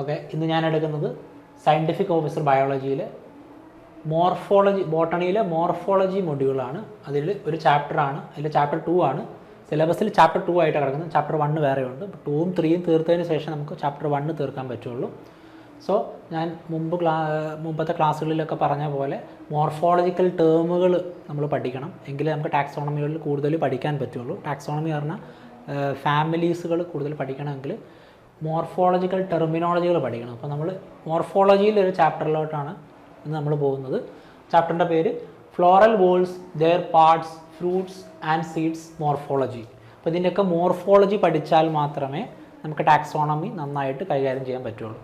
Okay ഇന്ന് ഞാൻ എടുക്കുന്നത് സയന്റിഫിക് ഓഫീസർ ബയോളജിയിൽ മോർഫോളജി ബോട്ടണിയിലെ മോർഫോളജി മൊഡ്യൂളാണ് അതിൽ ഒരു ചാപ്റ്ററാണ് അതിൽ ചാപ്റ്റർ ടു ആണ്. സിലബസിൽ ചാപ്റ്റർ ടു ആയിട്ട് കിടക്കുന്നത്. ചാപ്റ്റർ വണ്ണ് വേറെയുണ്ട്. ടൂവും ത്രീയും തീർത്തതിന് ശേഷം നമുക്ക് ചാപ്റ്റർ വണ്ണ് തീർക്കാൻ പറ്റുള്ളൂ. സോ ഞാൻ മുമ്പ് ക്ലാ മുമ്പത്തെ ക്ലാസ്സുകളിലൊക്കെ പറഞ്ഞ പോലെ മോർഫോളജിക്കൽ ടേമുകൾ നമ്മൾ പഠിക്കണം. എങ്കിലേ നമുക്ക് ടാക്സോണമികളിൽ കൂടുതൽ പഠിക്കാൻ പറ്റുള്ളൂ. ടാക്സോണമി പറഞ്ഞാൽ ഫാമിലീസുകൾ കൂടുതൽ പഠിക്കണമെങ്കിൽ മോർഫോളജിക്കൽ ടെർമിനോളജികൾ പഠിക്കണം. അപ്പോൾ നമ്മൾ മോർഫോളജിയിൽ ഒരു ചാപ്റ്ററിലോട്ടാണ് ഇന്ന് നമ്മൾ പോകുന്നത്. ചാപ്റ്ററിന്റെ പേര് floral whorls their parts fruits and seeds morphology അപ്പോൾ ഇതിന്റെയൊക്കെ മോർഫോളജി പഠിച്ചാൽ മാത്രമേ നമുക്ക് ടാക്സോണമി നന്നായിട്ട് കൈകാര്യം ചെയ്യാൻ പറ്റുള്ളൂ.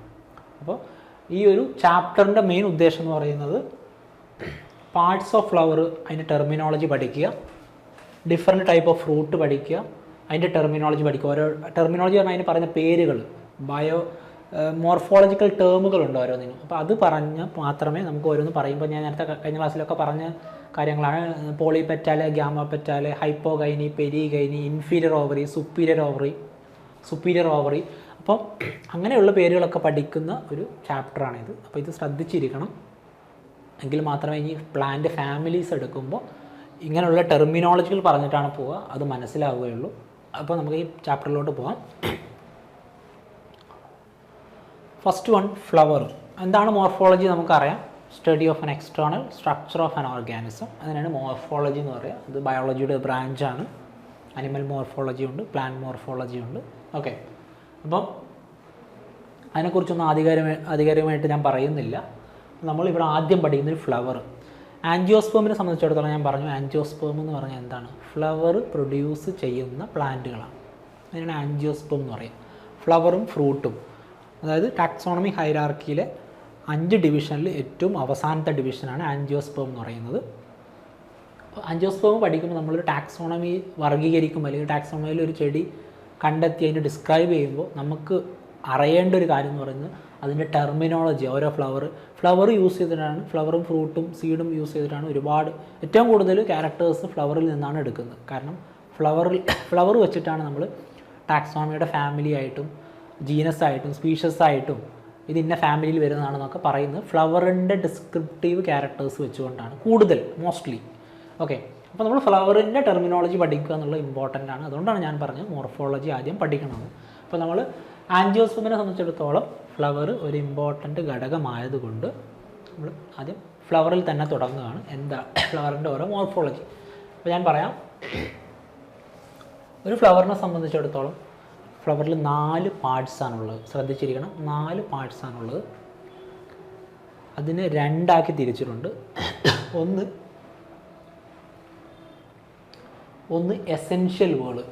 അപ്പോൾ ഈ ഒരു ചാപ്റ്ററിന്റെ മെയിൻ ഉദ്ദേശം എന്ന് പറയുന്നത് പാർട്സ് ഓഫ് ഫ്ലവർ അതിന്റെ ടെർമിനോളജി പഠിക്കുക ഡിഫറെന്റ് ടൈപ്പ് ഓഫ് ഫ്രൂട്ട് പഠിക്കുക അതിന്റെ ടെർമിനോളജി പഠിക്കും. ഓരോ ടെർമിനോളജി പറഞ്ഞാൽ അതിന് പറയുന്ന പേരുകൾ ബയോ മോർഫോളജിക്കൽ ടേമുകളുണ്ട് ഓരോന്നിനും. അപ്പോൾ അത് പറഞ്ഞ് മാത്രമേ നമുക്ക് ഓരോന്ന് പറയുമ്പോൾ ഞാൻ നേരത്തെ കഴിഞ്ഞ ക്ലാസ്സിലൊക്കെ പറഞ്ഞ കാര്യങ്ങളാണ്. Polypetal gamopetal hypogyny perigyny inferior ovary superior ovary superior ovary അപ്പോൾ അങ്ങനെയുള്ള പേരുകളൊക്കെ പഠിക്കുന്ന ഒരു ചാപ്റ്ററാണിത് അപ്പോൾ ഇത് ശ്രദ്ധിച്ചിരിക്കണം. എങ്കിൽ മാത്രമേ ഇനി പ്ലാന്റ് ഫാമിലീസ് എടുക്കുമ്പോൾ ഇങ്ങനെയുള്ള ടെർമിനോളജികൾ പറഞ്ഞിട്ടാണ് പോവുക. അത് മനസ്സിലാവുകയുള്ളൂ. അപ്പോൾ നമുക്ക് ഈ ചാപ്റ്ററിലോട്ട് പോകാം ഫസ്റ്റ് വൺ ഫ്ലവർ എന്താണ് മോർഫോളജി നമുക്കറിയാം? Study of an external structure of an organism അതിനാണ് മോർഫോളജി എന്ന് പറയുക. അത് ബയോളജിയുടെ ബ്രാഞ്ചാണ് അനിമൽ മോർഫോളജി ഉണ്ട് പ്ലാന്റ് മോർഫോളജി ഉണ്ട്. ഓക്കെ അപ്പം അതിനെക്കുറിച്ചൊന്നും ആധികാരിക ആധികാരികമായിട്ട് ഞാൻ പറയുന്നില്ല. നമ്മളിവിടെ ആദ്യം പഠിക്കുന്നത് ഫ്ലവർ ആൻജിയോസ്പേമിനെ സംബന്ധിച്ചിടത്തോളം ഞാൻ പറഞ്ഞു ആൻജിയോസ്പേം എന്ന് പറഞ്ഞാൽ എന്താണ്? ഫ്ലവർ പ്രൊഡ്യൂസ് ചെയ്യുന്ന പ്ലാന്റുകളാണ്. അതിനാണ് ആൻജിയോസ്പേം എന്ന് പറയുക. ഫ്ലവറും ഫ്രൂട്ടും. അതായത് ടാക്സോണമി ഹൈറാർക്കിയിലെ അഞ്ച് ഡിവിഷനിൽ ഏറ്റവും അവസാനത്തെ ഡിവിഷനാണ് ആൻജിയോസ്പേം എന്ന് പറയുന്നത്. അപ്പോൾ ആൻജിയോസ്പേം പഠിക്കുമ്പോൾ നമ്മളൊരു ടാക്സോണമി വർഗീകരിക്കുമ്പോൾ അല്ലെങ്കിൽ ടാക്സോണമിയിൽ ഒരു ചെടി കണ്ടെത്തി അതിനെ ഡിസ്ക്രൈബ് ചെയ്യുമ്പോൾ നമുക്ക് അറിയേണ്ട ഒരു കാര്യം എന്ന് പറയുന്നത് അതിന്റെ ടെർമിനോളജി ഓരോ ഫ്ലവർ ഫ്ലവർ യൂസ് ചെയ്തിട്ടാണ് ഫ്ലവറും ഫ്രൂട്ടും സീഡും യൂസ് ചെയ്തിട്ടാണ് ഒരുപാട് ഏറ്റവും കൂടുതൽ ക്യാരക്ടേഴ്സ് ഫ്ലവറിൽ നിന്നാണ് എടുക്കുന്നത്. കാരണം ഫ്ലവറിൽ ഫ്ലവർ വെച്ചിട്ടാണ് നമ്മൾ ടാക്സോമിയുടെ ഫാമിലി ആയിട്ടും ജീനസ് ആയിട്ടും സ്പീഷ്യസ് ആയിട്ടും ഇത് ഇന്ന ഫാമിലിയിൽ വരുന്നതാണെന്നൊക്കെ പറയുന്നത് ഫ്ലവറിന്റെ ഡിസ്ക്രിപ്റ്റീവ് ക്യാരക്ടേഴ്സ് വെച്ചുകൊണ്ടാണ് കൂടുതൽ മോസ്റ്റ്ലി ഓക്കെ അപ്പോൾ നമ്മൾ ഫ്ലവറിന്റെ ടെർമിനോളജി പഠിക്കുക എന്നുള്ളത് ഇമ്പോർട്ടന്റ് ആണ്. അതുകൊണ്ടാണ് ഞാൻ പറഞ്ഞത് മോർഫോളജി ആദ്യം പഠിക്കണമെന്ന് അപ്പോൾ നമ്മൾ ആൻജിയോസ്പമിനെ സംബന്ധിച്ചിടത്തോളം ഫ്ലവർ ഒരു ഇമ്പോർട്ടന്റ് ഘടകമായതുകൊണ്ട് നമ്മൾ ആദ്യം ഫ്ലവറിൽ തന്നെ തുടങ്ങുകയാണ്. എന്താ ഫ്ലവറിന്റെ ഓരോ മോർഫോളജി അപ്പോൾ ഞാൻ പറയാം. ഒരു ഫ്ലവറിനെ സംബന്ധിച്ചിടത്തോളം ഫ്ലവറിൽ നാല് പാർട്സാണുള്ളത് ശ്രദ്ധിച്ചിരിക്കണം. നാല് പാർട്സാണുള്ളത് അതിനെ രണ്ടാക്കി തിരിച്ചിട്ടുണ്ട്. ഒന്ന് ഒന്ന് എസെൻഷ്യൽ വേൾ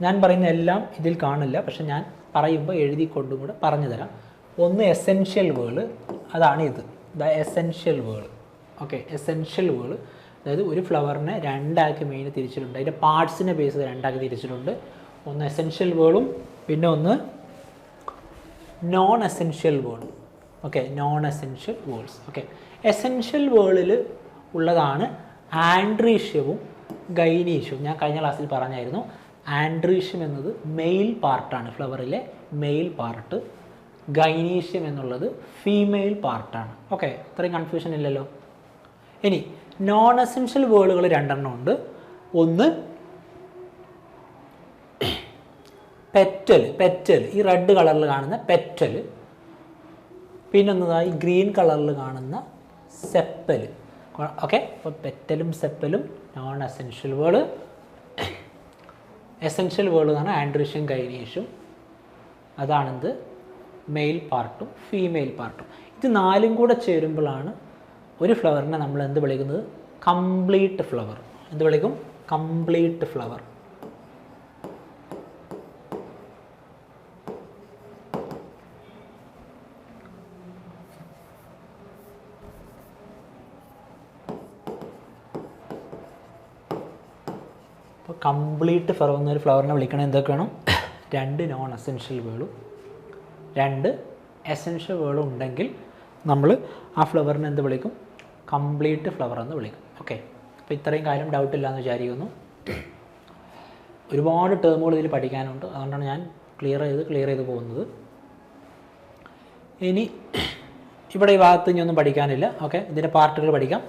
ഞാൻ പറയുന്ന എല്ലാം ഇതിൽ കാണില്ല. പക്ഷെ ഞാൻ പറയുമ്പോൾ എഴുതിക്കൊണ്ടും കൂടെ പറഞ്ഞു തരാം ഒന്ന് എസെൻഷ്യൽ വേൾ അതാണ് ഇത്. The essential whorl. Okay essential whorl. അതായത് ഒരു ഫ്ലവറിനെ രണ്ടാക്കി മെയിൻ തിരിച്ചിട്ടുണ്ട്. അതിന്റെ പാർട്സിനെ ബേസ് രണ്ടാക്കി തിരിച്ചിട്ടുണ്ട്. ഒന്ന് എസെൻഷ്യൽ വേളും പിന്നെ ഒന്ന് non essential whorl okay non essential whorls okay essential വേളിൽ ഉള്ളതാണ് ആൻഡ്രീഷ്യവും ഗൈനീഷ്യവും ഞാൻ കഴിഞ്ഞ ക്ലാസ്സിൽ പറഞ്ഞായിരുന്നു. ആൻഡ്രീഷ്യം എന്നത് മെയിൽ പാർട്ടാണ് ഫ്ലവറിലെ മെയിൽ പാർട്ട് ഗൈനീഷ്യം എന്നുള്ളത് ഫീമെയിൽ പാർട്ടാണ് ഓക്കെ ഇത്രയും കൺഫ്യൂഷൻ ഇല്ലല്ലോ. ഇനി നോൺ എസെൻഷ്യൽ വേർഡുകൾ രണ്ടെണ്ണം ഉണ്ട്. ഒന്ന് പെറ്റൽ പെറ്റൽ ഈ റെഡ് കളറിൽ കാണുന്ന പെറ്റൽ പിന്നൊന്നതായി ഗ്രീൻ കളറിൽ കാണുന്ന സെപ്പൽ ഓക്കെ അപ്പോൾ പെറ്റലും സെപ്പലും non essential word essential word എന്ന് പറഞ്ഞാൽ ആൻഡ്രീഷ്യൻ കൈനീഷും അതാണിത് മെയിൽ പാർട്ടും ഫീമെയിൽ പാർട്ടും ഇത് നാലും കൂടെ ചേരുമ്പോഴാണ് ഒരു ഫ്ലവറിനെ നമ്മൾ എന്ത് വിളിക്കുന്നത്? കംപ്ലീറ്റ് ഫ്ലവർ എന്ത് വിളിക്കും? കംപ്ലീറ്റ് ഫ്ലവർ കംപ്ലീറ്റ് ഫ്ലവർ എന്നൊരു ഫ്ലവറിനെ വിളിക്കണത് എന്തൊക്കെ വേണം രണ്ട് നോൺ എസെൻഷ്യൽ വേളും. രണ്ട് എസെൻഷ്യൽ വേർഡ് ഉണ്ടെങ്കിൽ നമ്മൾ ആ ഫ്ലവറിനെ എന്ത് വിളിക്കും? കംപ്ലീറ്റ് ഫ്ലവർ എന്ന് വിളിക്കും. ഓക്കെ അപ്പോൾ ഇത്രയും കാര്യം ഡൗട്ട് ഇല്ലയെന്ന് വിചാരിക്കുന്നു. ഒരുപാട് ടേമുകൾ ഇതിൽ പഠിക്കാനുണ്ട്. അതുകൊണ്ടാണ് ഞാൻ ക്ലിയർ ചെയ്ത് ക്ലിയർ ചെയ്ത് പോകുന്നത്. ഇനി ഇവിടെ ഈ ഭാഗത്ത് ഇനിയൊന്നും പഠിക്കാനില്ല. ഓക്കെ ഇതിന്റെ പാർട്ടുകൾ പഠിക്കാം.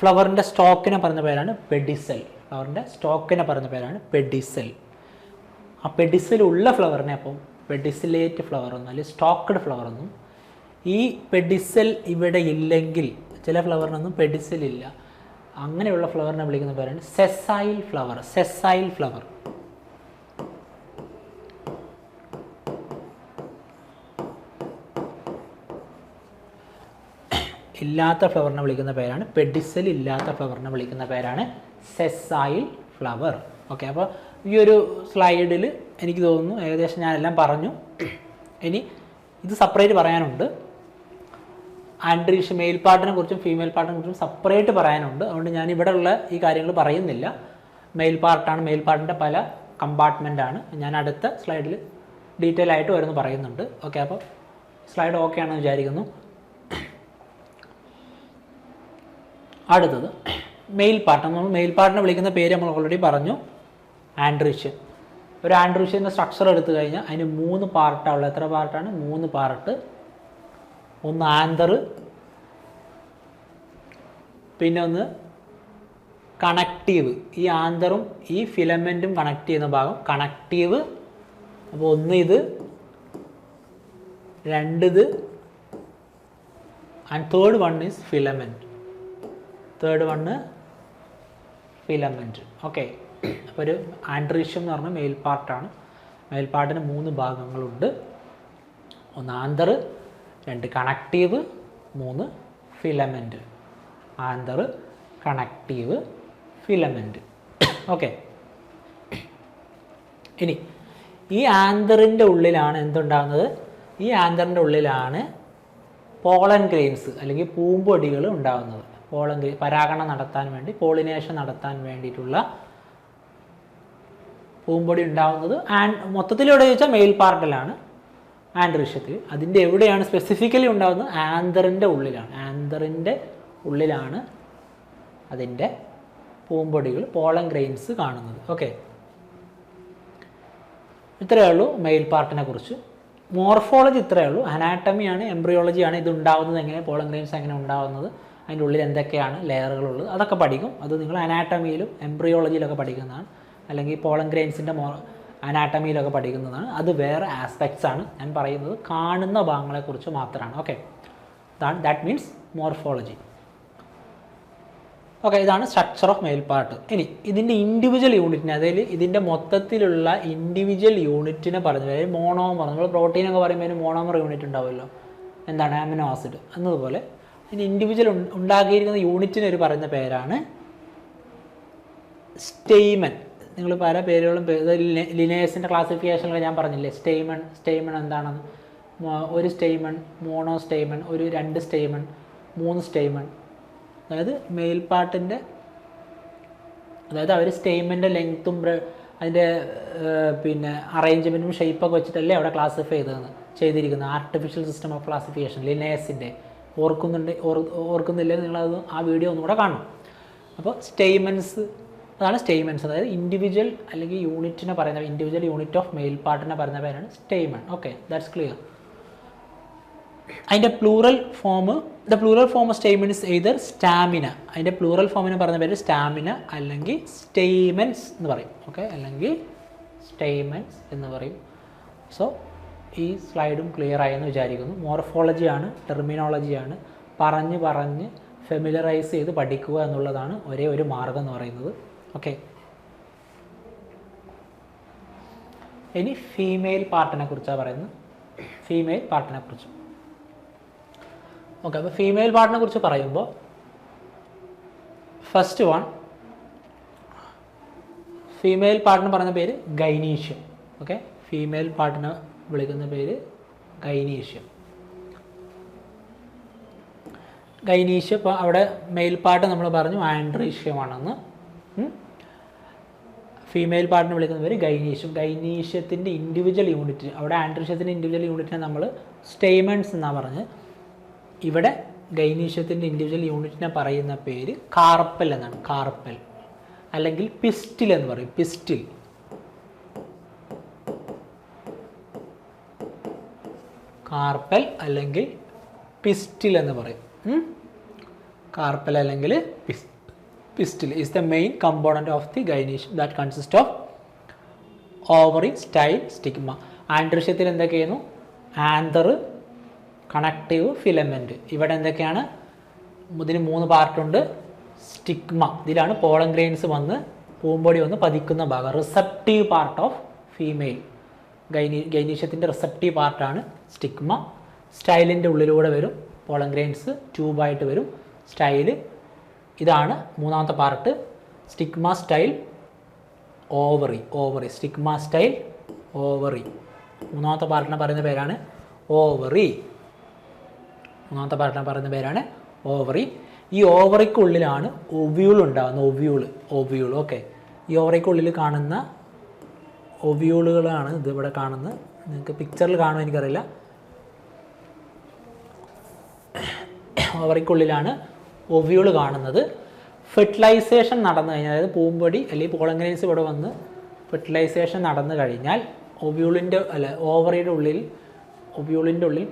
ഫ്ലവറിന്റെ സ്റ്റോക്കിനെ പറഞ്ഞ പേരാണ് പെഡിസെൽ ഫ്ലവറിന്റെ സ്റ്റോക്കിനെ പറഞ്ഞ പേരാണ് പെഡിസെൽ ആ ഉള്ള ഫ്ലവറിനെ അപ്പം പെഡിസിലേറ്റ് ഫ്ലവർ എന്നും അല്ലെങ്കിൽ സ്റ്റോക്ക്ഡ് ഫ്ലവർ എന്നും ഈ പെഡിസൽ ഇവിടെ ഇല്ലെങ്കിൽ ചില ഫ്ലവറിനൊന്നും പെഡിസൽ ഇല്ല. അങ്ങനെയുള്ള ഫ്ലവറിനെ വിളിക്കുന്ന പേരാണ് സെസൈൽ ഫ്ലവർ സെസൈൽ ഫ്ലവർ ഇല്ലാത്ത ഫ്ലവറിനെ വിളിക്കുന്ന പേരാണ് പെഡിസൽ ഇല്ലാത്ത ഫ്ലവറിനെ വിളിക്കുന്ന പേരാണ് സെസൈൽ ഫ്ലവർ ഓക്കെ അപ്പോൾ ഈ ഒരു സ്ലൈഡിൽ എനിക്ക് തോന്നുന്നു ഏകദേശം ഞാനെല്ലാം പറഞ്ഞു. ഇനി ഇത് സെപ്പറേറ്റ് പറയാനുണ്ട്. ആൻഡ്രീഷ് മെയിൽ പാർട്ടിനെ കുറിച്ചും ഫീമെയിൽ പാർട്ടിനെ കുറിച്ചും സെപ്പറേറ്റ് പറയാനുണ്ട്. അതുകൊണ്ട് ഞാൻ ഇവിടെ ഉള്ള ഈ കാര്യങ്ങൾ പറയുന്നില്ല. മെയിൽ പാർട്ടാണ് മെയിൽ പാർട്ടിന്റെ പല കമ്പാർട്ട്മെന്റ് ആണ്. ഞാൻ അടുത്ത സ്ലൈഡിൽ ഡീറ്റെയിൽ ആയിട്ട് വരുന്നു പറയുന്നുണ്ട്. ഓക്കെ അപ്പോൾ സ്ലൈഡ് ഓക്കെ ആണെന്ന് വിചാരിക്കുന്നു. അടുത്തത് മെയിൽ പാർട്ട് നമ്മൾ മെയിൽ പാർട്ടിനെ വിളിക്കുന്ന പേര് നമ്മൾ ഓൾറെഡി പറഞ്ഞു. ആൻഡ്രീഷ്യൻ ഒരു ആൻഡ്രൂഷ്യന്റെ സ്ട്രക്ചർ എടുത്തു കഴിഞ്ഞാൽ അതിന് മൂന്ന് പാർട്ടാണ് ഉള്ളത്. എത്ര പാർട്ടാണ് മൂന്ന് പാർട്ട് ഒന്ന് ആന്തർ പിന്നെ ഒന്ന് കണക്റ്റീവ് ഈ ആന്തറും ഈ ഫിലമെന്റും കണക്ട് ചെയ്യുന്ന ഭാഗം കണക്റ്റീവ് അപ്പോൾ ഒന്ന് ഇത് രണ്ടിത് and third one is filament third one filament okay അപ്പോൾ ഒരു ആൻഡ്രീഷ്യം എന്ന് പറഞ്ഞ മെയിൽ മേൽപ്പാട്ടിന് മൂന്ന് ഭാഗങ്ങളുണ്ട്. ഒന്ന് ആന്തർ രണ്ട് കണക്റ്റീവ് മൂന്ന് filament anther connective filament okay. ഇനി ഈ ആന്തറിന്റെ ഉള്ളിലാണ് എന്തുണ്ടാകുന്നത് ഈ ആന്തറിന്റെ ഉള്ളിലാണ് പോളൻ ഗ്രെയിൻസ് അല്ലെങ്കിൽ പൂമ്പൊടികൾ ഉണ്ടാകുന്നത് പോളൻ ഗ്രെയിൻ പരാഗണം നടത്താൻ വേണ്ടി പോളിനേഷൻ നടത്താൻ വേണ്ടിയിട്ടുള്ള പൂമ്പൊടി ഉണ്ടാവുന്നത് ആൻഡ് മൊത്തത്തിൽ എവിടെ ചോദിച്ചാൽ മെയിൽ പാർട്ടിലാണ് ആൻഡ്രിഷ്യത്തിൽ അതിന്റെ എവിടെയാണ് സ്പെസിഫിക്കലി ഉണ്ടാകുന്നത് ആന്തറിന്റെ ഉള്ളിലാണ്. ആന്തറിന്റെ ഉള്ളിലാണ് അതിന്റെ പൂമ്പൊടികൾ പോളൻ ഗ്രെയിൻസ് കാണുന്നത്. ഓക്കെ ഇത്രയേ ഉള്ളൂ മെയിൽ പാർട്ടിനെ കുറിച്ച്. മോർഫോളജി ഇത്രയേ ഉള്ളൂ. അനാട്ടമിയാണ് എംബ്രിയോളജിയാണ് ഇത് ഉണ്ടാകുന്നത് എങ്ങനെ പോളൻ ഗ്രെയിൻസ് എങ്ങനെ ഉണ്ടാകുന്നത് അതിന്റെ ഉള്ളിൽ എന്തൊക്കെയാണ് ലെയറുകളുള്ളത് അതൊക്കെ പഠിക്കും. അത് നിങ്ങൾ അനാട്ടമിയിലും എംബ്രിയോളജിയിലൊക്കെ പഠിക്കുന്നതാണ്. അല്ലെങ്കിൽ പോളൻ ഗ്രെയിൻസിന്റെ മോ അനാട്ടമിയിലൊക്കെ പഠിക്കുന്നതാണ്. അത് വേറെ ആസ്പെക്ട്സ് ആണ് ഞാൻ പറയുന്നത്. കാണുന്ന ഭാഗങ്ങളെക്കുറിച്ച് മാത്രമാണ്. Okay that means morphology okay ഇതാണ് സ്ട്രക്ചർ ഓഫ് മെയിൽ പാർട്ട് ഇനി ഇതിന്റെ ഇൻഡിവിജ്വൽ യൂണിറ്റിന് അതായത് ഇതിന്റെ മൊത്തത്തിലുള്ള ഇൻഡിവിജ്വൽ യൂണിറ്റിനെ പറഞ്ഞു അതായത് മോണോമർ നമ്മൾ പ്രോട്ടീൻ ഒക്കെ പറയുമ്പോൾ മോണോമർ യൂണിറ്റ് ഉണ്ടാവുമല്ലോ. എന്താണ്? ആമിനോ ആസിഡ് എന്നതുപോലെ ഇതിന് ഇൻഡിവിജ്വൽ ഉണ്ടാക്കിയിരിക്കുന്ന യൂണിറ്റിന് ഒരു പറയുന്ന പേരാണ് സ്റ്റെയ്മൻ. നിങ്ങൾ പല പേരുകളും ലിനേഴ്സിന്റെ ക്ലാസിഫിക്കേഷനിൽ ഞാൻ പറഞ്ഞില്ലേ? സ്റ്റേമൺ സ്റ്റേമൺ എന്താണെന്ന്. ഒരു സ്റ്റേമൺ മോണോ സ്റ്റേമൺ ഒരു രണ്ട് സ്റ്റേമൺ മൂന്ന് സ്റ്റേമൺ. അതായത് മെയിൽ അതായത് അവർ സ്റ്റേമിന്റെ ലെങ്ത്തും അതിന്റെ പിന്നെ അറേഞ്ച്മെന്റും ഷേപ്പൊക്കെ വെച്ചിട്ടല്ലേ അവിടെ ക്ലാസിഫൈ ചെയ്തതെന്ന് ചെയ്തിരിക്കുന്നത്. ആർട്ടിഫിഷ്യൽ സിസ്റ്റം ഓഫ് ക്ലാസിഫിക്കേഷൻ ലിനേഴ്സിന്റെ ഓർക്കുന്നുണ്ട് ഓർ ഓർക്കുന്നില്ലെങ്കിൽ നിങ്ങളത്? ആ വീഡിയോ ഒന്നുകൂടെ കാണണം. അപ്പോൾ സ്റ്റേറ്റ്മെന്റ്സ് അതാണ് സ്റ്റേമെൻസ്. അതായത് ഇൻഡിവിജ്വൽ അല്ലെങ്കിൽ യൂണിറ്റിനെ പറയുന്ന ഇൻഡിവിജ്വൽ യൂണിറ്റ് ഓഫ് മെയിൽ പാർട്ടിനെ പറയുന്ന പേരാണ് സ്റ്റേമൺ ഓക്കെ ദാറ്റ്സ് ക്ലിയർ അതിന്റെ plural form the plural form of statement is either stamina അതിന്റെ പ്ലൂറൽ ഫോമിനെ പറയുന്ന പേര് സ്റ്റാമിന അല്ലെങ്കിൽ സ്റ്റേമെൻസ് എന്ന് പറയും. ഓക്കെ അല്ലെങ്കിൽ സ്റ്റേമെൻസ് എന്ന് പറയും. സോ ഈ സ്ലൈഡും ക്ലിയർ ആയെന്ന് വിചാരിക്കുന്നു. മോർഫോളജിയാണ് ടെർമിനോളജിയാണ് പറഞ്ഞ് പറഞ്ഞ് ഫെമിലറൈസ് ചെയ്ത് പഠിക്കുക എന്നുള്ളതാണ് ഒരേ ഒരു മാർഗം എന്ന് പറയുന്നത്. ഓക്കെ ഇനി ഫീമെയിൽ പാർട്ടിനെ കുറിച്ചാണ് പറയുന്നത്. ഫീമെയിൽ പാർട്ടിനെ കുറിച്ച്. ഓക്കെ അപ്പോൾ ഫീമെയിൽ പാർട്ടിനെ കുറിച്ച് പറയുമ്പോൾ ഫസ്റ്റ് വൺ ഫീമെയിൽ പാർട്ടിന് പറയുന്ന പേര് ഗൈനീഷ്യം. ഓക്കെ ഫീമെയിൽ പാർട്ടിനെ വിളിക്കുന്ന പേര് ഗൈനീഷ്യം. ഗൈനീഷ്യം ഇപ്പോൾ അവിടെ മെയിൽ പാർട്ട് നമ്മൾ പറഞ്ഞു ആൻഡ്രീഷ്യമാണെന്ന്. ഫീമെയിൽ പാർട്ടിനെ വിളിക്കുന്ന പേര് ഗൈനീഷ്യം ഗൈനീഷ്യത്തിന്റെ ഇൻഡിവിജ്വൽ യൂണിറ്റ് അവിടെ ആൻഡ്രീഷ്യത്തിന്റെ ഇൻഡിവിജ്വൽ യൂണിറ്റിനെ നമ്മൾ സ്റ്റേമെൻസ് എന്നാണ് പറഞ്ഞ്. ഇവിടെ ഗൈനീഷ്യത്തിന്റെ ഇൻഡിവിജ്വൽ യൂണിറ്റിനെ പറയുന്ന പേര് കാർപ്പൽ എന്നാണ്. കാർപ്പൽ. അല്ലെങ്കിൽ പിസ്റ്റിൽ എന്ന് പറയും. പിസ്റ്റിൽ. കാർപ്പൽ അല്ലെങ്കിൽ പിസ്റ്റിൽ എന്ന് പറയും. കാർപ്പൽ അല്ലെങ്കിൽ പിസ് pistil is the main component of the gynoecium that consist of ovary style stigma ആൻഡ്രിഷ്യത്തിൽ എന്തൊക്കെയായിരുന്നു? ആന്തർ കണക്റ്റീവ് ഫിലമെന്റ് ഇവിടെ എന്തൊക്കെയാണ്? ഇതിന് മൂന്ന് പാർട്ടുണ്ട് സ്റ്റിഗ്മ ഇതിലാണ് പോളൻ ഗ്രെയിൻസ് വന്ന് പൂമ്പൊടി വന്ന് പതിക്കുന്ന ഭാഗം. റിസപ്റ്റീവ് പാർട്ട് ഓഫ് ഫീമെയിൽ ഗൈനി ഗൈനീഷ്യത്തിന്റെ റിസപ്റ്റീവ് പാർട്ടാണ് സ്റ്റിഗ്മ സ്റ്റൈലിന്റെ ഉള്ളിലൂടെ വരും. പോളൻ ഗ്രെയിൻസ് ട്യൂബായിട്ട് വരും. സ്റ്റൈൽ ഇതാണ് മൂന്നാമത്തെ part stigma style ovary ovary stigma style ovary മൂന്നാമത്തെ പാർട്ടിനെ പറയുന്ന പേരാണ് ഓവറി മൂന്നാമത്തെ പാർട്ടിനെ പറയുന്ന പേരാണ് ഓവറി ഈ ഓവറിക്കുള്ളിലാണ് ഒവ്യൂൾ ഉണ്ടാകുന്നത്. ഒവ്യൂൾ ഒവ്യൂൾ ഓക്കെ ഈ ഓവറിക്കുള്ളിൽ കാണുന്ന ഒവ്യൂളുകളാണ് ഇതിവിടെ കാണുന്നത്. നിങ്ങൾക്ക് പിക്ചറിൽ കാണുമോ എനിക്കറിയില്ല. ഓവറിക്കുള്ളിലാണ് ഒവ്യൂൾ കാണുന്നത്. ഫെർട്ടിലൈസേഷൻ നടന്നു കഴിഞ്ഞാൽ അതായത് പൂമ്പൊടി അല്ലെങ്കിൽ പോളഗ്രൈൻസ് ഇവിടെ വന്ന് ഫെർട്ടിലൈസേഷൻ നടന്നു കഴിഞ്ഞാൽ ഒവ്യൂളിന്റെ അല്ല ഓവറിയുടെ ഉള്ളിൽ ഒവ്യൂളിന്റെ ഉള്ളിൽ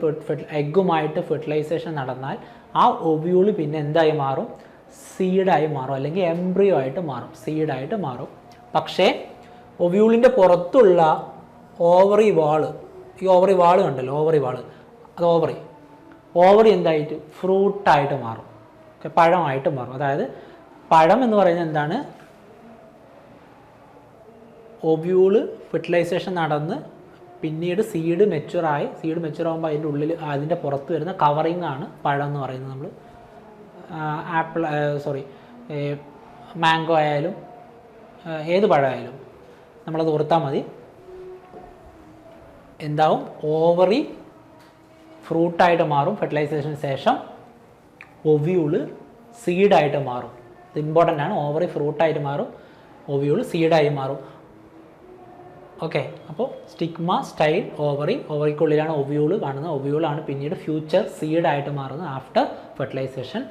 എഗ്ഗുമായിട്ട് ഫെർട്ടിലൈസേഷൻ നടന്നാൽ ആ ഒവ്യൂൾ പിന്നെ എന്തായി മാറും? സീഡായി മാറും അല്ലെങ്കിൽ എംബ്രിയോ ആയിട്ട് മാറും. സീഡായിട്ട് മാറും. പക്ഷേ ഒവ്യൂളിന്റെ പുറത്തുള്ള ഓവറി വാൾ ഈ ഓവറി വാൾ കണ്ടല്ലോ ഓവറി വാൾ അത് ഓവറി ഓവറി എന്തായിട്ട്? ഫ്രൂട്ടായിട്ട് മാറും. പഴമായിട്ട് മാറും. അതായത് പഴം എന്ന് പറയുന്നത് എന്താണ്? ഒവ്യൂൾ ഫെർട്ടിലൈസേഷൻ നടന്ന് പിന്നീട് സീഡ് മെച്ചുറായി സീഡ് മെച്ചുർ ആകുമ്പോൾ അതിന്റെ ഉള്ളിൽ അതിന്റെ പുറത്ത് വരുന്ന കവറിങ് ആണ് പഴം എന്ന് പറയുന്നത് നമ്മൾ ആപ്പിൾ സോറി മാംഗോ ആയാലും ഏത് പഴമായാലും നമ്മളത് ഓർത്താൽ മതി. എന്താവും? ഓവറി ഫ്രൂട്ടായിട്ട് മാറും ഫെർട്ടിലൈസേഷന് ശേഷം. ഒവ്യൂൾ സീഡായിട്ട് മാറും. ഇത് ഇമ്പോർട്ടന്റ് ആണ്. ഓവറി ഫ്രൂട്ടായിട്ട് മാറും. ഒവ്യൂൾ സീഡായി മാറും. ഓക്കെ അപ്പോൾ സ്റ്റിഗ്മ സ്റ്റൈൽ ഓവറി ഓവറിക്കുള്ളിലാണ് ഒവ്യൂൾ കാണുന്നത്. ഒവ്യൂളാണ് പിന്നീട് ഫ്യൂച്ചർ സീഡായിട്ട് മാറുന്നത് ആഫ്റ്റർ ഫെർട്ടിലൈസേഷൻ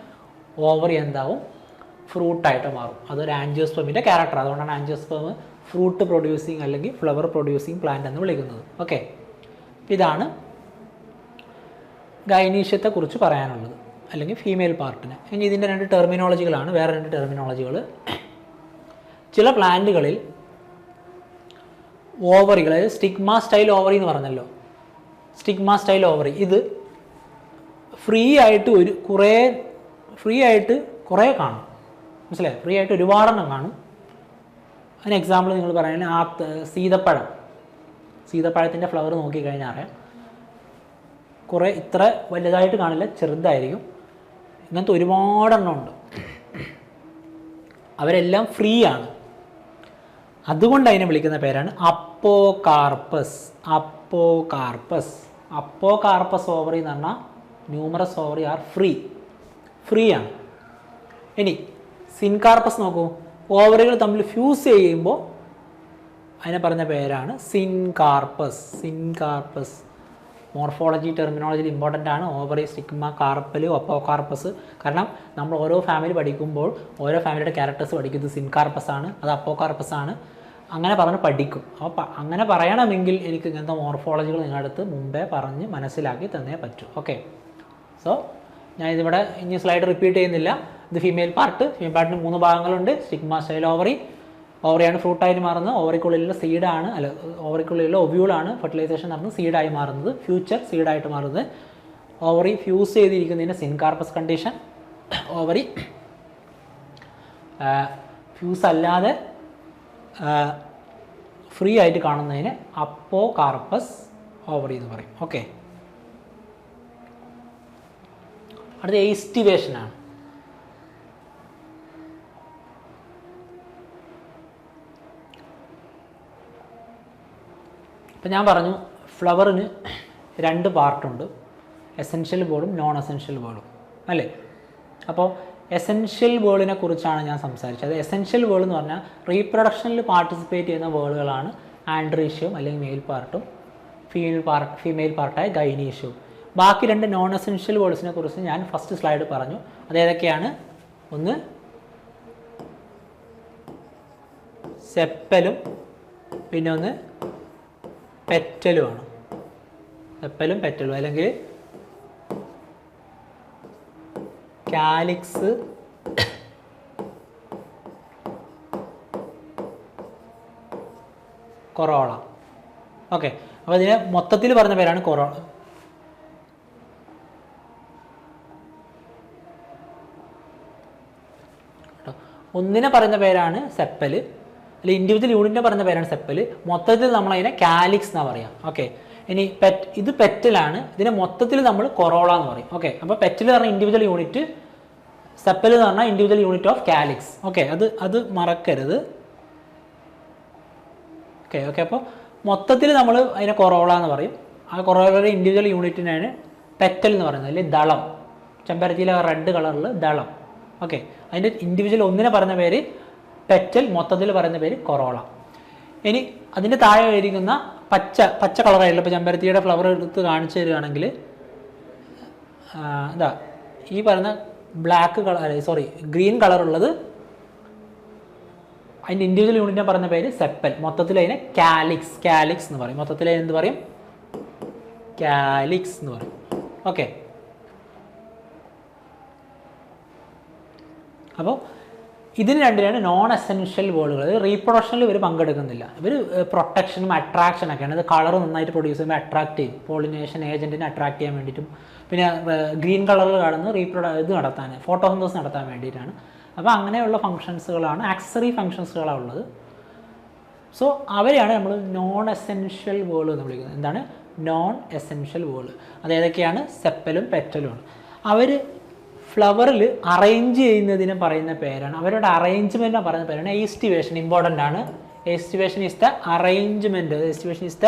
ഓവറി എന്താവും? ഫ്രൂട്ടായിട്ട് മാറും. അതൊരു ആൻജിയോസ്പമിന്റെ ക്യാരക്ടർ അതുകൊണ്ടാണ് ആൻജിയോസ്പം ഫ്രൂട്ട് പ്രൊഡ്യൂസിങ് അല്ലെങ്കിൽ ഫ്ലവർ പ്രൊഡ്യൂസിങ് പ്ലാന്റ് എന്ന് വിളിക്കുന്നത്. ഓക്കെ ഇതാണ് ഗൈനീഷ്യത്തെക്കുറിച്ച് പറയാനുള്ളത്. അല്ലെങ്കിൽ ഫീമെയിൽ പാർട്ടിന് ഇനി ഇതിന്റെ രണ്ട് ടെർമിനോളജികളാണ് വേറെ രണ്ട് ടെർമിനോളജികൾ ചില പ്ലാന്റുകളിൽ ഓവറികൾ അതായത് സ്റ്റിഗ്മ സ്റ്റൈൽ ഓവറി എന്ന് പറഞ്ഞല്ലോ. സ്റ്റിഗ്മ സ്റ്റൈൽ ഓവറി ഇത് ഫ്രീ ആയിട്ട് ഒരു കുറേ ഫ്രീ ആയിട്ട് കുറേ കാണും. മനസ്സിലായി? ഫ്രീ ആയിട്ട് ഒരുപാടെണ്ണം കാണും. അതിന് എക്സാമ്പിൾ നിങ്ങൾ പറയുന്നത് ആ സീതപ്പഴം. സീതപ്പഴത്തിന്റെ ഫ്ലവർ നോക്കിക്കഴിഞ്ഞാൽ അറിയാം കുറേ ഇത്ര വലുതായിട്ട് കാണില്ല ചെറുതായിരിക്കും. ഇങ്ങനത്തെ ഒരുപാടെണ്ണം ഉണ്ട്. അവരെല്ലാം ഫ്രീ ആണ് അതുകൊണ്ട് അതിനെ വിളിക്കുന്ന പേരാണ് അപ്പോ കാർപ്പസ് അപ്പോ കാർപ്പസ് അപ്പോ കാർപ്പസ് ഓവറി എന്ന് പറഞ്ഞാൽ numerous ovary are free free ആണ് ഇനി സിൻകാർപ്പസ് നോക്കൂ. ഓവറികൾ തമ്മിൽ ഫ്യൂസ് ചെയ്യുമ്പോൾ അതിനെ പറഞ്ഞ പേരാണ് സിൻകാർപ്പസ് സിൻകാർപ്പസ് മോർഫോളജി ടെർമിനോളജിയിൽ ഇമ്പോർട്ടന്റ് ആണ്. Ovary stigma carpel apocarpous കാരണം നമ്മൾ ഓരോ ഫാമിലി പഠിക്കുമ്പോൾ ഓരോ ഫാമിലിയുടെ ക്യാരക്ടേഴ്സ് പഠിക്കുന്നത് സിൻകാർപ്പസ് ആണ് അത് അപ്പോ കാർപ്പസ് ആണ്. അങ്ങനെ പറഞ്ഞ് പഠിക്കും. അപ്പോൾ അങ്ങനെ പറയണമെങ്കിൽ എനിക്ക് ഇങ്ങനത്തെ മോർഫോളജികൾ നിങ്ങളുടെ അടുത്ത് മുമ്പേ പറഞ്ഞ് മനസ്സിലാക്കി തന്നേ പറ്റൂ. ഓക്കെ സോ ഞാൻ ഇതിവിടെ ഇനി സ്ലൈഡ് റിപ്പീറ്റ് ചെയ്യുന്നില്ല. ഇത് ഫീമെയിൽ പാർട്ട് ഫീമെയിൽ പാർട്ടിന് മൂന്ന് ഭാഗങ്ങളുണ്ട്. സ്റ്റിഗ്മ സ്റ്റൈൽ ഓവറി ഓവറിയാണ് ഫ്രൂട്ടായിട്ട് മാറുന്നത്. ഓവറിക്കുള്ളിലുള്ള സീഡാണ് അല്ല ഓവറിക്കുള്ളിലുള്ള ഒബ്യൂളാണ് ഫെർട്ടിലൈസേഷൻ നടന്ന് സീഡായി മാറുന്നത്. ഫ്യൂച്ചർ സീഡായിട്ട് മാറുന്നത്. ഓവറി ഫ്യൂസ് ചെയ്തിരിക്കുന്നതിന് സിൻകാർപ്പസ് കണ്ടീഷൻ ഓവറി ഫ്യൂസ് അല്ലാതെ ഫ്രീ ആയിട്ട് കാണുന്നതിന് അപ്പോ കാർപ്പസ് ഓവറി എന്ന് പറയും. ഓക്കെ അടുത്ത എയ്സ്റ്റിവേഷനാണ് ഇപ്പം ഞാൻ പറഞ്ഞു ഫ്ലവറിന് രണ്ട് പാർട്ടുണ്ട് എസെൻഷ്യൽ ബോളും നോൺ എസെൻഷ്യൽ ബോളും അല്ലേ? അപ്പോൾ എസെൻഷ്യൽ വേളിനെ കുറിച്ചാണ് ഞാൻ സംസാരിച്ചത്. എസെൻഷ്യൽ വേൾ എന്ന് പറഞ്ഞാൽ റീപ്രൊഡക്ഷനിൽ പാർട്ടിസിപ്പേറ്റ് ചെയ്യുന്ന വേളുകളാണ് ആൻഡ്രീഷ്യവും അല്ലെങ്കിൽ മെയിൽ പാർട്ടും ഫീമെയിൽ പാർട്ട് ഫീമെയിൽ പാർട്ടായ ഗൈനീഷ്യവും ബാക്കി രണ്ട് നോൺ എസെൻഷ്യൽ വേൾഡ്സിനെ കുറിച്ച് ഞാൻ ഫസ്റ്റ് സ്ലൈഡ് പറഞ്ഞു. അതേതൊക്കെയാണ് ഒന്ന് സെപ്പലും പിന്നെ ഒന്ന് പെറ്റലുമാണ് എപ്പലും പെറ്റലും അല്ലെങ്കിൽ കാലിക്സ് കൊറോള. ഓക്കെ. അപ്പോൾ ഇതിനെ മൊത്തത്തിൽ പറഞ്ഞ പേരാണ് കൊറോള. ഒന്നിനെ പറയുന്ന പേരാണ് സെപ്പൽ. അല്ലെങ്കിൽ ഇൻഡിവിജ്വൽ യൂണിറ്റിനെ പറഞ്ഞ പേരാണ് സെപ്പൽ മൊത്തത്തിൽ നമ്മൾ അതിനെ കാലിക്സ് എന്നാ പറയാം. ഓക്കെ ഇനി പെറ്റ് ഇത് പെറ്റലാണ് ഇതിനെ മൊത്തത്തിൽ നമ്മൾ കൊറോള എന്ന് പറയും. ഓക്കെ അപ്പോൾ പെറ്റിൽ എന്ന് പറഞ്ഞാൽ ഇൻഡിവിജ്വൽ യൂണിറ്റ് സെപ്പൽ എന്ന് പറഞ്ഞാൽ individual unit of calyx okay അത് അത് മറക്കരുത്. ഓക്കെ ഓക്കെ അപ്പോൾ മൊത്തത്തിൽ നമ്മൾ അതിനെ കൊറോള എന്ന് പറയും. ആ കൊറോളയുടെ ഇൻഡിവിജ്വൽ യൂണിറ്റിനാണ് പെറ്റൽ എന്ന് പറയുന്നത്. അല്ലെങ്കിൽ ദളം. ചെമ്പരത്തിയിലെ റെഡ് കളറിൽ ദളം. ഓക്കെ അതിന്റെ ഇൻഡിവിജ്വൽ ഒന്നിനെ പറഞ്ഞ പേര് പെറ്റൽ മൊത്തത്തിൽ പറയുന്ന പേര് കൊറോള. ഇനി അതിന്റെ താഴെ ഇരിക്കുന്ന പച്ച പച്ച കളറായിട്ടുള്ള ഇപ്പോൾ ചെമ്പരത്തിയുടെ ഫ്ലവർ എടുത്ത് കാണിച്ചു തരികയാണെങ്കിൽ എന്താ ഈ പറയുന്ന ബ്ലാക്ക് കളർ സോറി ഗ്രീൻ കളറുള്ളത് അതിന്റെ ഇൻഡിവിജ്വൽ യൂണിറ്റിനെ പറയുന്ന പേര് സെപ്പൽ. മൊത്തത്തിൽ അതിനെ കാലിക്സ് കാലിക്സ് എന്ന് പറയും. മൊത്തത്തിൽ എന്ത് പറയും? കാലിക്സ് എന്ന് പറയും. ഓക്കെ അപ്പോൾ ഇതിന് രണ്ടിനാണ് നോൺ എസെൻഷ്യൽ വേർഡുകൾ റീപ്രൊഡക്ഷനിൽ ഇവർ പങ്കെടുക്കുന്നില്ല. ഇവർ പ്രൊട്ടക്ഷനും അട്രാക്ഷനൊക്കെയാണ് ഇത് കളർ നന്നായിട്ട് പ്രൊഡ്യൂസ് ചെയ്യുമ്പോൾ അട്രാക്ട് ചെയ്യും. പോളിനേഷൻ ഏജന്റിനെ അട്രാക്ട് ചെയ്യാൻ വേണ്ടിയിട്ടും. പിന്നെ ഗ്രീൻ കളറിൽ കാണുന്ന റീപ്രൊഡ ഇത് നടത്താൻ ഫോട്ടോസിന്തോസ് നടത്താൻ വേണ്ടിയിട്ടാണ്. അപ്പോൾ അങ്ങനെയുള്ള ഫങ്ഷൻസുകളാണ് ആക്സറി ഫങ്ഷൻസുകളാണ് ഉള്ളത്. സോ അവരെയാണ് നമ്മൾ നോൺ എസെൻഷ്യൽ വേൾഡ് എന്ന് വിളിക്കുന്നത്. എന്താണ്? നോൺ എസെൻഷ്യൽ വേൾഡ് അത് ഏതൊക്കെയാണ്? സെപ്പലും പെറ്റലുമാണ്. അവർ ഫ്ലവറിൽ അറേഞ്ച് ചെയ്യുന്നതിനെ പറയുന്ന പേരാണ്. അവരുടെ അറേഞ്ച്മെന്റിനെ പറയുന്ന പേരാണ്. എസ്റ്റിവേഷൻ ഇമ്പോർട്ടന്റ് ആണ്. Aestivation is the arrangement aestivation is the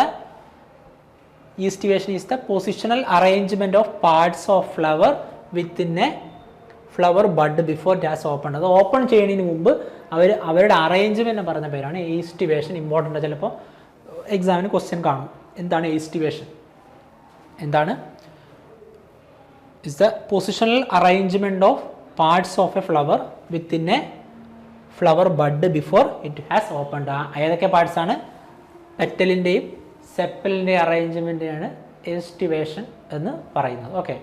aestivation is the positional arrangement of parts of flower within a flower bud before does open അത് ഓപ്പൺ ചെയ്യുന്നതിന് മുമ്പ് അവർ അവരുടെ അറേഞ്ച്മെന്റ് പറയുന്ന പേരാണ്. ഈസ്റ്റിവേഷൻ ഇമ്പോർട്ടന്റ് ചിലപ്പോൾ എക്സാമിന് ക്വസ്റ്റ്യൻ കാണും. എന്താണ് ഈസ്റ്റിവേഷൻ എന്താണ് the positional arrangement of parts of a flower within a flower bud before it has opened ആ ഏതൊക്കെ പാർട്സ് ആണ്? പെറ്റലിന്റെയും സെപ്പലിന്റെയും അറേഞ്ച്മെന്റിനാണ് എസ്റ്റിവേഷൻ എന്ന് പറയുന്നത്. ഓക്കെ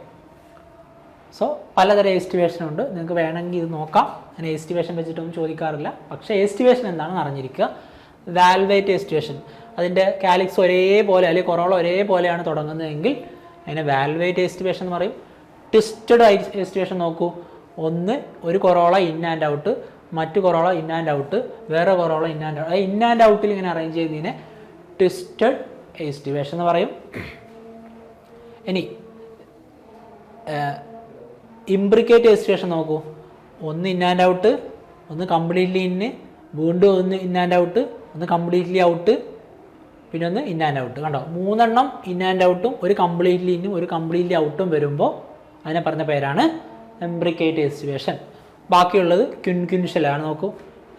സോ പലതരം എസ്റ്റിവേഷൻ ഉണ്ട്. നിങ്ങൾക്ക് വേണമെങ്കിൽ ഇത് നോക്കാം. ഞാൻ എസ്റ്റിവേഷൻ വെച്ചിട്ടൊന്നും ചോദിക്കാറില്ല. പക്ഷേ എസ്റ്റിവേഷൻ എന്താണെന്ന് അറിഞ്ഞിരിക്കുക. വാൽവേറ്റ് എസ്റ്റിവേഷൻ അതിന്റെ കാലിക്സ് ഒരേപോലെ അല്ലെങ്കിൽ കൊറോള ഒരേപോലെയാണ് തുടങ്ങുന്നതെങ്കിൽ അതിനെ വാൽവേറ്റ് എസ്റ്റിവേഷൻ എന്ന് പറയും. ട്വിസ്റ്റഡ് ഐ സിറ്റുവേഷൻ നോക്കൂ. ഒന്ന് ഒരു കൊറോള ഇൻ ആൻഡ് ഔട്ട് മറ്റു കൊറോള ഇൻ ആൻഡ് ഔട്ട് വേറെ corolla in and out. In and ഔട്ടിൽ ഇങ്ങനെ അറേഞ്ച് ചെയ്യുന്നതിനെ ട്വിസ്റ്റഡ് എസ്റ്റിവേഷൻ എന്ന് പറയും. ഇനി ഇംബ്രിക്കേറ്റ് എസ്റ്റിവേഷൻ നോക്കൂ. ഒന്ന് ഇൻ ആൻഡ് ഔട്ട് ഒന്ന് കംപ്ലീറ്റ്ലി ഇന്ന് വീണ്ടും ഒന്ന് ഇൻ ആൻഡ് ഔട്ട് ഒന്ന് കംപ്ലീറ്റ്ലി ഔട്ട് പിന്നെ ഒന്ന് ഇൻ ആൻഡ് ഔട്ട്. കണ്ടോ? മൂന്നെണ്ണം ഇൻ ആൻഡ് ഔട്ടും ഒരു കംപ്ലീറ്റ്ലി ഇന്നും ഒരു കംപ്ലീറ്റ്ലി ഔട്ടും വരുമ്പോൾ അതിനെ പറഞ്ഞ പേരാണ് എംബ്രിക്കേറ്റ് എസ്റ്റിവേഷൻ ബാക്കിയുള്ളത് ക്യുൻക്യുൻഷലാണ് നോക്കൂ.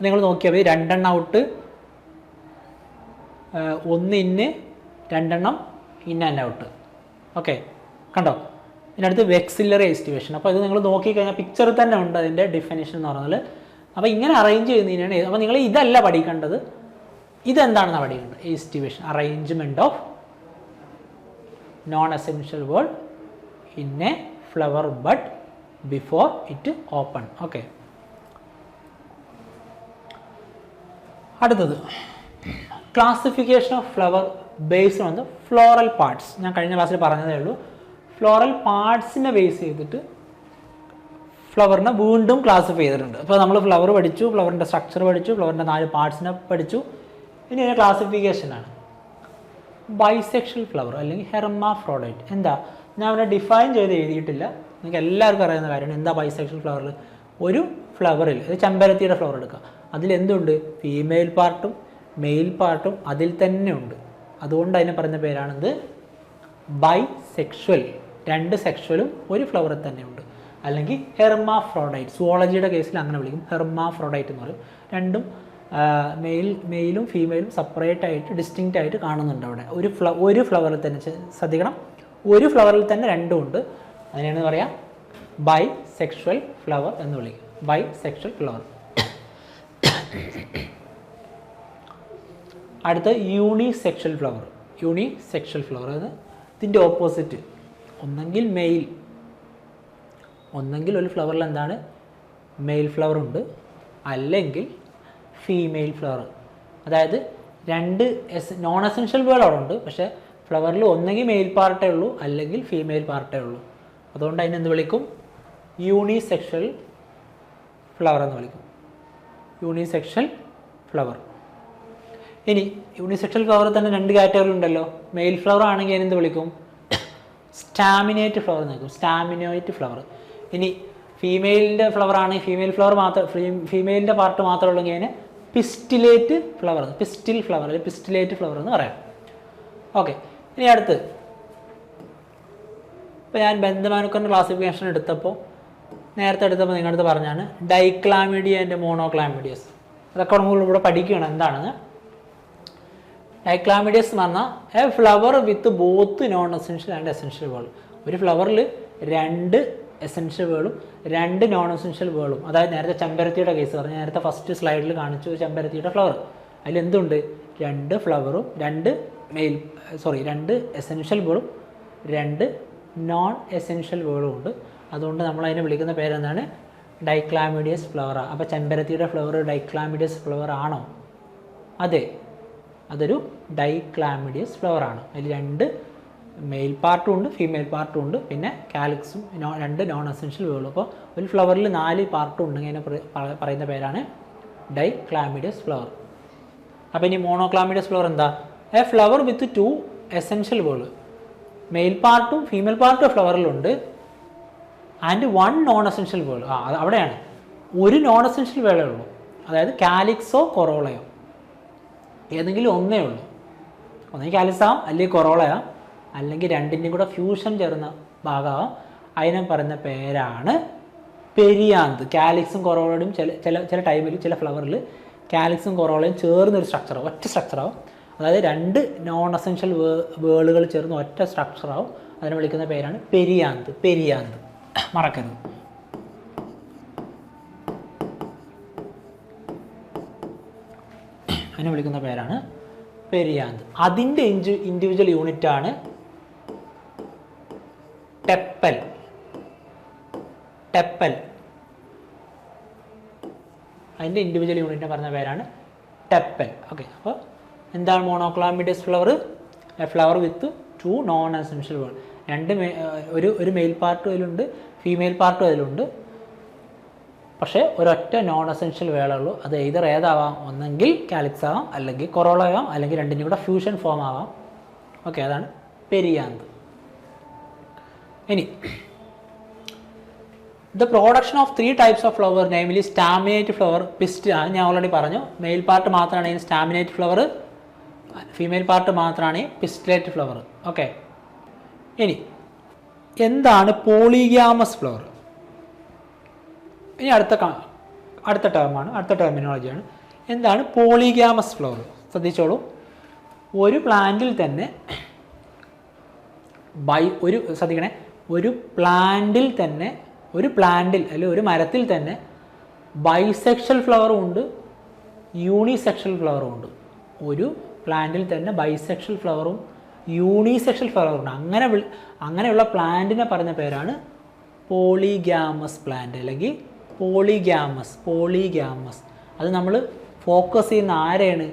നിങ്ങൾ നോക്കിയാൽ മതി രണ്ടെണ്ണം ഔട്ട് ഒന്ന് ഇന്ന് രണ്ടെണ്ണം ഇൻ ആൻഡ് ഔട്ട് ഓക്കെ കണ്ടോ? ഇതിനടുത്ത് വെക്സില്ലറി എസ്റ്റിവേഷൻ അപ്പോൾ ഇത് നിങ്ങൾ നോക്കിക്കഴിഞ്ഞാൽ പിക്ചറിൽ തന്നെ ഉണ്ട് അതിന്റെ ഡിഫിനേഷൻ എന്ന് പറഞ്ഞാൽ അപ്പോൾ ഇങ്ങനെ അറേഞ്ച് ചെയ്യുന്നതിനാണ് അപ്പോൾ നിങ്ങൾ ഇതല്ല പഠിക്കേണ്ടത്. ഇതെന്താണെന്ന് പഠിക്കേണ്ടത്? Aestivation arrangement of non essential world in flower bud before it open okay അടുത്തത്. Classification of flower based on the floral parts ഞാൻ കഴിഞ്ഞ ക്ലാസ്സിൽ പറഞ്ഞതേ ഉള്ളൂ. ഫ്ലോറൽ പാർട്സിനെ ബേസ് ചെയ്തിട്ട് ഫ്ലവറിനെ വീണ്ടും ക്ലാസിഫൈ ചെയ്തിട്ടുണ്ട്. അപ്പോൾ നമ്മൾ ഫ്ലവർ പഠിച്ചു ഫ്ലവറിന്റെ സ്ട്രക്ചർ പഠിച്ചു ഫ്ലവറിന്റെ നാല് പാർട്സിനെ പഠിച്ചു. ഇനി അതിന്റെ ക്ലാസിഫിക്കേഷനാണ് ബൈസെക്ഷൽ ഫ്ലവർ അല്ലെങ്കിൽ ഹെർമാഫ്രോഡൈറ്റ് എന്താ? ഞാൻ അവനെ ഡിഫൈൻ ചെയ്ത് എഴുതിയിട്ടില്ല. നിങ്ങൾക്ക് എല്ലാവർക്കും അറിയുന്ന കാര്യമാണ്. എന്താ ബൈസെക്ഷൽ ഫ്ലവറിൽ ഒരു ഫ്ലവറിൽ അത് ചെമ്പരത്തിയുടെ ഫ്ലവർ എടുക്കുക അതിലെന്തുണ്ട് ഫീമെയിൽ പാർട്ടും മെയിൽ പാർട്ടും അതിൽ തന്നെ ഉണ്ട്. അതുകൊണ്ട് അതിനെ പറയുന്ന പേരാണിത് ബൈ സെക്ഷൽ രണ്ട് സെക്ഷലും ഒരു ഫ്ലവറിൽ തന്നെ ഉണ്ട്. അല്ലെങ്കിൽ ഹെർമാഫ്രോഡൈറ്റ് സുവോളജിയുടെ കേസിൽ അങ്ങനെ വിളിക്കും. ഹെർമാ ഫ്രോഡൈറ്റ് എന്ന് പറയും. രണ്ടും മെയിൽ മെയിലും ഫീമെയിലും സെപ്പറേറ്റ് ആയിട്ട് ഡിസ്റ്റിങ്റ്റ് ആയിട്ട് കാണുന്നുണ്ട് അവിടെ. ഒരു ഫ്ല ഒരു ഫ്ലവറിൽ തന്നെ ശ്രദ്ധിക്കണം. ഒരു ഫ്ലവറിൽ തന്നെ രണ്ടും ഉണ്ട്. അതിനാണ് പറയാം ബൈ സെക്ഷൽ ഫ്ലവർ എന്ന് വിളിക്കും ബൈ സെക്ഷൽ ഫ്ലവർ അടുത്ത unisexual flower unisexual flower അത് ഇതിന്റെ ഓപ്പോസിറ്റ് ഒന്നെങ്കിൽ മെയിൽ ഒന്നെങ്കിൽ ഒരു ഫ്ലവറിൽ എന്താണ്? മെയിൽ ഫ്ലവർ ഉണ്ട്. അല്ലെങ്കിൽ ഫീമെയിൽ ഫ്ലവർ അതായത് രണ്ട് എസ് നോൺ എസെൻഷ്യൽ വേർഡ് അവിടെ ഉണ്ട്. പക്ഷേ ഫ്ലവറിൽ ഒന്നെങ്കിൽ മെയിൽ പാർട്ടേ ഉള്ളൂ അല്ലെങ്കിൽ ഫീമെയിൽ പാർട്ടേ ഉള്ളൂ. അതുകൊണ്ട് അതിനെന്ത് വിളിക്കും? യൂണിസെക്ഷൽ ഫ്ലവർ എന്ന് വിളിക്കും. Unisexual flower. ഇനി യൂണിസെക്ഷൽ ഫ്ലവർ തന്നെ രണ്ട് കാറ്റഗറി ഉണ്ടല്ലോ. മെയിൽ ഫ്ലവർ ആണെങ്കിൽ അതിനെന്ത് വിളിക്കും? സ്റ്റാമിനേറ്റ് ഫ്ലവർ എന്ന് വിളിക്കും. Staminate flower. ഇനി ഫീമെയിലിന്റെ ഫ്ലവർ ആണെങ്കിൽ ഫീമെയിൽ ഫ്ലവർ മാത്രം ഫീമെയിലിന്റെ പാർട്ട് മാത്രമേ ഉള്ളെങ്കിൽ അതിന് പിസ്റ്റിലേറ്റ് ഫ്ലവർ പിസ്റ്റിൽ ഫ്ലവർ അല്ലെങ്കിൽ പിസ്റ്റിലേറ്റ് ഫ്ലവർ എന്ന് പറയാം. ഓക്കെ. ഇനി അടുത്ത്. ഇപ്പോൾ ഞാൻ ബന്ധമാനുക്കറിന്റെ ക്ലാസിഫിക്കേഷൻ എടുത്തപ്പോൾ നേരത്തെ എടുത്തപ്പോൾ നിങ്ങളടുത്ത് പറഞ്ഞാണ് ഡൈക്ലാമിഡിയ ആൻഡ് മോണോക്ലാമിഡിയസ് അതൊക്കെ നമ്മൾ ഇവിടെ പഠിക്കുകയാണ്. എന്താണെന്ന്? ഡൈക്ലാമിഡിയസ് എന്ന് പറഞ്ഞാൽ a flower with both non essential and essential whorl ഒരു ഫ്ലവറിൽ രണ്ട് എസെൻഷ്യൽ വേളും രണ്ട് നോൺ എസെൻഷ്യൽ വേളും അതായത് നേരത്തെ ചെമ്പരത്തിയുടെ കേസ് പറഞ്ഞു നേരത്തെ ഫസ്റ്റ് സ്ലൈഡിൽ കാണിച്ചു ചെമ്പരത്തിയുടെ ഫ്ലവർ അതിൽ എന്തുണ്ട് രണ്ട് ഫ്ലവറും രണ്ട് മെയിൽ സോറി രണ്ട് എസെൻഷ്യൽ വേളും രണ്ട് നോൺ എസെൻഷ്യൽ വേളും ഉണ്ട്. അതുകൊണ്ട് നമ്മൾ അതിനെ വിളിക്കുന്ന പേരെന്താണ്? ഡൈക്ലാമിഡിയസ് ഫ്ലവർ അപ്പോൾ ചെമ്പരത്തിയുടെ ഫ്ലവർ ഡൈക്ലാമിഡിയസ് ഫ്ലവർ ആണോ? അതെ. അതൊരു ഡൈക്ലാമിഡിയസ് ഫ്ലവർ ആണ്. അതിൽ രണ്ട് മെയിൽ പാർട്ടും ഉണ്ട് ഫീമെയിൽ പാർട്ടും ഉണ്ട് പിന്നെ കാലിക്സും രണ്ട് നോൺ എസെൻഷ്യൽ വേളും അപ്പോൾ ഒരു ഫ്ലവറിൽ നാല് പാർട്ടും ഉണ്ടെങ്കിൽ അതിനെ പറ- പറ- പറയുന്ന പേരാണ് ഡൈക്ലാമിഡിയസ് ഫ്ലവർ അപ്പോൾ ഇനി മോണോക്ലാമിഡിയസ് ഫ്ലവർ എന്താ? A flower with two essential whorl male പാർട്ടും ഫീമെയിൽ പാർട്ടും ഫ്ലവറിലുണ്ട് and one non essential whorl ആ അവിടെയാണ്. ഒരു നോൺ എസെൻഷ്യൽ വേളേ ഉള്ളൂ. അതായത് കാലിക്സോ കൊറോളയോ ഏതെങ്കിലും ഒന്നേ ഉള്ളൂ. ഒന്നെങ്കിൽ കാലിക്സ് ആവാം അല്ലെങ്കിൽ കൊറോളയാം അല്ലെങ്കിൽ രണ്ടിന്റെയും കൂടെ ഫ്യൂഷൻ ചേർന്ന ഭാഗമാവാം. അതിനെ പറയുന്ന പേരാണ് പെരിയാന്ത്. കാലിക്സും കൊറോളയും ചില ചില ചില ടൈമിൽ ചില ഫ്ലവറിൽ കാലിക്സും കൊറോളയും ചേർന്നൊരു സ്ട്രക്ചറാവും ഒറ്റ സ്ട്രക്ചറാവും അതായത് രണ്ട് നോൺ എസെൻഷ്യൽ വേളുകൾ ചേർന്ന് ഒറ്റ സ്ട്രക്ചറാവും അതിനെ വിളിക്കുന്ന പേരാണ് പെരിയാന്ത്. പെരിയാന്ത്. മറക്കരുത്. അതിനെ വിളിക്കുന്ന പേരാണ് പെരിയാന്ത്. അതിന്റെ ഇഞ്ചു ഇൻഡിവിജ്വൽ യൂണിറ്റാണ് ടെപ്പൽ. ടെപ്പൽ. അതിന്റെ ഇൻഡിവിജ്വൽ യൂണിറ്റിനെ പറഞ്ഞ പേരാണ് ടെപ്പൽ. ഓക്കെ അപ്പോൾ എന്താണ് monochlamydeous flower a flower with two non essential whorl രണ്ട് ഒരു ഒരു മെയിൽ പാർട്ടും അതിലുണ്ട് ഫീമെയിൽ പാർട്ടും അതിലുണ്ട്. പക്ഷേ ഒരൊറ്റ നോൺ എസെൻഷ്യൽ വേളുള്ളൂ അത് എയ്തർ ഏതാവാം ഒന്നെങ്കിൽ കാലിക്സ് ആവാം അല്ലെങ്കിൽ കൊറോള ആവാം അല്ലെങ്കിൽ രണ്ടിനും കൂടെ ഫ്യൂഷൻ ഫോം ആവാം. ഓക്കെ അതാണ് പെരിയാന്ത് ഇനി the production of three types of flower namely staminate flower പിസ്റ്റ് ആണ് ഞാൻ ഓൾറെഡി പറഞ്ഞു. മെയിൽ പാർട്ട് മാത്രമാണ് സ്റ്റാമിനേറ്റ് ഫ്ലവർ ഫീമെയിൽ പാർട്ട് മാത്രമാണ് പിസ്റ്റലേറ്റ് ഫ്ലവർ ഓക്കെ ഇനി എന്താണ് പോളിഗ്യാമസ് ഫ്ലവർ ഇനി അടുത്ത അടുത്ത ടേമാണ് അടുത്ത ടെർമിനോളജിയാണ് എന്താണ് പോളിഗ്യാമസ് ഫ്ലവർ ശ്രദ്ധിച്ചോളൂ. ഒരു പ്ലാന്റിൽ തന്നെ ബൈ ഒരു ശ്രദ്ധിക്കണേ. ഒരു പ്ലാന്റിൽ തന്നെ ഒരു പ്ലാന്റിൽ അല്ലെങ്കിൽ ഒരു മരത്തിൽ തന്നെ ബൈസെക്ഷൽ ഫ്ലവറും ഉണ്ട് യൂണിസെക്ഷൽ ഫ്ലവറും ഉണ്ട്. ഒരു പ്ലാന്റിൽ തന്നെ ബൈസെക്ഷൽ ഫ്ലവറും യൂണിസെക്ഷൽ ഫ്ലവറും ഉണ്ട്. അങ്ങനെ അങ്ങനെയുള്ള പ്ലാന്റിനെ പറഞ്ഞ പേരാണ് പോളിഗ്യാമസ് പ്ലാന്റ് അല്ലെങ്കിൽ പോളിഗ്യാമസ് പോളിഗ്യാമസ് അത് നമ്മൾ ഫോക്കസ് ചെയ്യുന്ന ആരെയാണ്?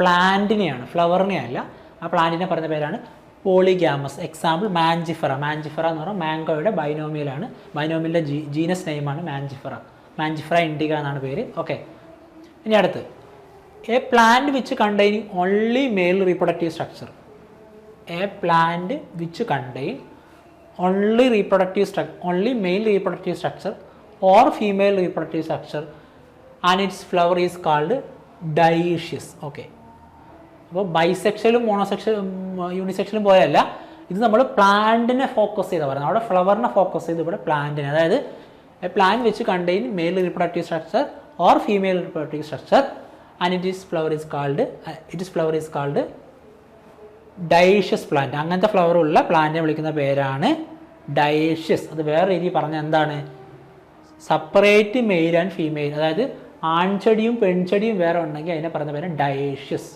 പ്ലാന്റിനെയാണ് ഫ്ലവറിനെ അല്ല. ആ പ്ലാന്റിനെ പറഞ്ഞ പേരാണ് പോളിഗ്യാമസ് എക്സാമ്പിൾ മാൻജിഫറ മാൻജിഫറ എന്ന് പറഞ്ഞാൽ മാംഗോയുടെ ബൈനോമിയലാണ് ബൈനോമിയലിന്റെ ജീ ജീനസ് നെയിമാണ് മാൻജിഫറ മാൻജിഫറ ഇൻഡിക എന്നാണ് പേര്. ഓക്കെ ഇനി അടുത്ത്. A plant which containing only male reproductive structure a plant which contain only reproductive structure only male reproductive structure or female reproductive structure and its flower is called dioecious okay അപ്പോൾ ബൈസെക്ഷലും മോണോസെക്ഷലും യൂണിസെക്ഷലും പോലെയല്ല. ഇത് നമ്മൾ പ്ലാന്റിനെ focus ചെയ്താൽ പറയുന്നത്. അവിടെ ഫ്ലവറിനെ focus ചെയ്ത് ഇവിടെ പ്ലാന്റിനെ അതായത് a plant which contain male reproductive structure or female reproductive structure and it is flower is called it is flower is called dioecious plant അങ്ങനത്തെ ഫ്ലവർ ഉള്ള പ്ലാന്റിനെ വിളിക്കുന്ന പേരാണ് ഡയേഷ്യസ് അത് വേറെ രീതി പറഞ്ഞ എന്താണ്? സെപ്പറേറ്റ് മെയിൽ ആൻഡ് ഫീമെയിൽ അതായത് ആൺചെടിയും പെൺചെടിയും വേറെ ഉണ്ടെങ്കിൽ അതിനെ പറയുന്ന പേര് ഡയേഷ്യസ്